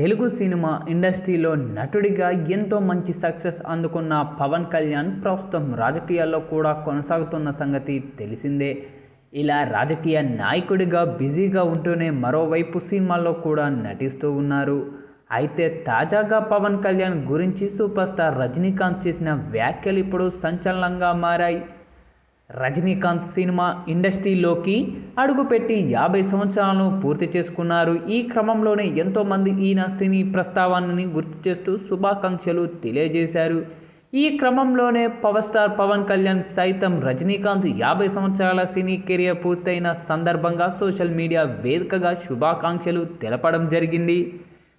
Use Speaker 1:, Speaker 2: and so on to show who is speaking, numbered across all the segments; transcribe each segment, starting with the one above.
Speaker 1: Telugu cinema ఇండస్ట్రీలో నటుడిగా ఎంతో మంచి సక్సెస్ అందుకున్న పవన్ కళ్యాణ్ ప్రస్తుతం రాజకీయాల్లో కూడా కొనసాగుతున్న సంగతి తెలిసిందే. ఇలా రాజకీయ నాయకుడిగా బిజీగా ఉంటూనే మరోవైపు సినిమాల్లో కూడా నటిస్తూ ఉన్నారు. అయితే తాజాగా పవన్ కళ్యాణ్ గురించి సూపర్ స్టార్ రజనీకాంత్ చేసిన వ్యాఖ్యలు ఇప్పుడు సంచలనంగా మారాయి. రజనీకాంత్ సినిమా ఇండస్ట్రీలోకి అడుగుపెట్టి యాభై సంవత్సరాలను పూర్తి చేసుకున్నారు. ఈ క్రమంలోనే ఎంతోమంది ఈయన సినీ ప్రస్తావనని గుర్తు చేస్తూ శుభాకాంక్షలు తెలియజేశారు. ఈ క్రమంలోనే పవర్ స్టార్ పవన్ కళ్యాణ్ సైతం రజనీకాంత్ యాభై సంవత్సరాల సినీ కెరియర్ పూర్తయిన సందర్భంగా సోషల్ మీడియా వేదికగా శుభాకాంక్షలు తెలపడం జరిగింది.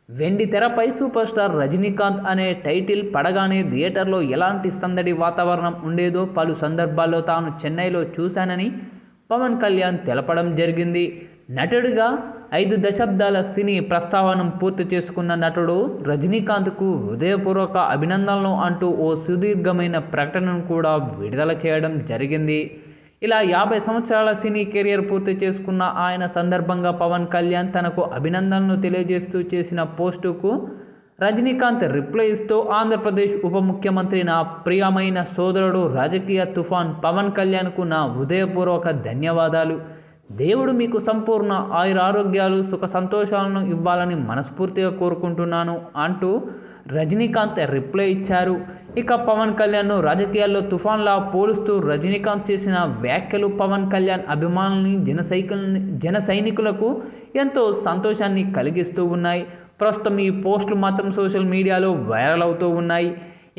Speaker 1: వెండి తెరపై సూపర్ స్టార్ రజనీకాంత్ అనే టైటిల్ పడగానే థియేటర్లో ఎలాంటి సందడి వాతావరణం ఉండేదో పలు సందర్భాల్లో తాను చెన్నైలో చూశానని పవన్ కళ్యాణ్ తెలపడం జరిగింది. నటుడిగా ఐదు దశాబ్దాల సినీ ప్రస్తావనం పూర్తి చేసుకున్న నటుడు రజనీకాంత్కు హృదయపూర్వక అభినందనలు అంటూ ఓ సుదీర్ఘమైన ప్రకటనను కూడా విడుదల చేయడం జరిగింది. ఇలా యాభై సంవత్సరాల సినీ కెరియర్ పూర్తి చేసుకున్న ఆయన సందర్భంగా పవన్ కళ్యాణ్ తనకు అభినందనలు తెలియజేస్తూ చేసిన పోస్టుకు రజనీకాంత్ రిప్లై ఇస్తూ ఆంధ్రప్రదేశ్ ఉప ముఖ్యమంత్రి నా ప్రియమైన సోదరుడు రాజకీయ తుఫాన్ పవన్ కళ్యాణ్కు నా హృదయపూర్వక ధన్యవాదాలు. దేవుడు మీకు సంపూర్ణ ఆయురారోగ్యాలు సుఖ సంతోషాలను ఇవ్వాలని మనస్ఫూర్తిగా కోరుకుంటున్నాను అంటూ రజనీకాంత్ రిప్లై ఇచ్చారు. ఇక పవన్ కళ్యాణ్ను రాజకీయాల్లో తుఫాన్లా పోలుస్తూ రజనీకాంత్ చేసిన వ్యాఖ్యలు పవన్ కళ్యాణ్ అభిమానుల్ని జనసైకిల్ని జన సైనికులకు ఎంతో సంతోషాన్ని కలిగిస్తూ ఉన్నాయి. ప్రస్తుతం ఈ పోస్టులు మాత్రం సోషల్ మీడియాలో వైరల్ అవుతూ ఉన్నాయి.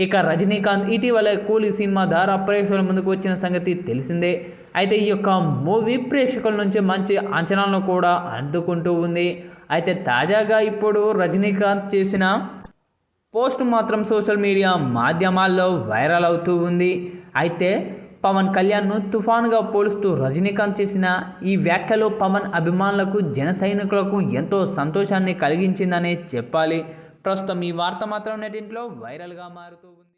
Speaker 1: ఇక రజనీకాంత్ ఇటీవల కూలీ సినిమా ద్వారా ప్రేక్షకుల ముందుకు వచ్చిన సంగతి తెలిసిందే. అయితే ఈ యొక్క మూవీ ప్రేక్షకుల నుంచి మంచి అంచనాలను కూడా అందుకుంటూ ఉంది. అయితే తాజాగా ఇప్పుడు రజనీకాంత్ చేసిన పోస్ట్ మాత్రం సోషల్ మీడియా మాధ్యమాల్లో వైరల్ అవుతూ ఉంది. అయితే పవన్ కళ్యాణ్ను తుఫాన్గా పోలుస్తూ రజనీకాంత్ చేసిన ఈ వ్యాఖ్యలు పవన్ అభిమానులకు జన సైనికులకు ఎంతో సంతోషాన్ని కలిగించిందనే చెప్పాలి. ప్రస్తుతం ఈ వార్త మాత్రం నెటింట్లో వైరల్గా మారుతూ ఉంది.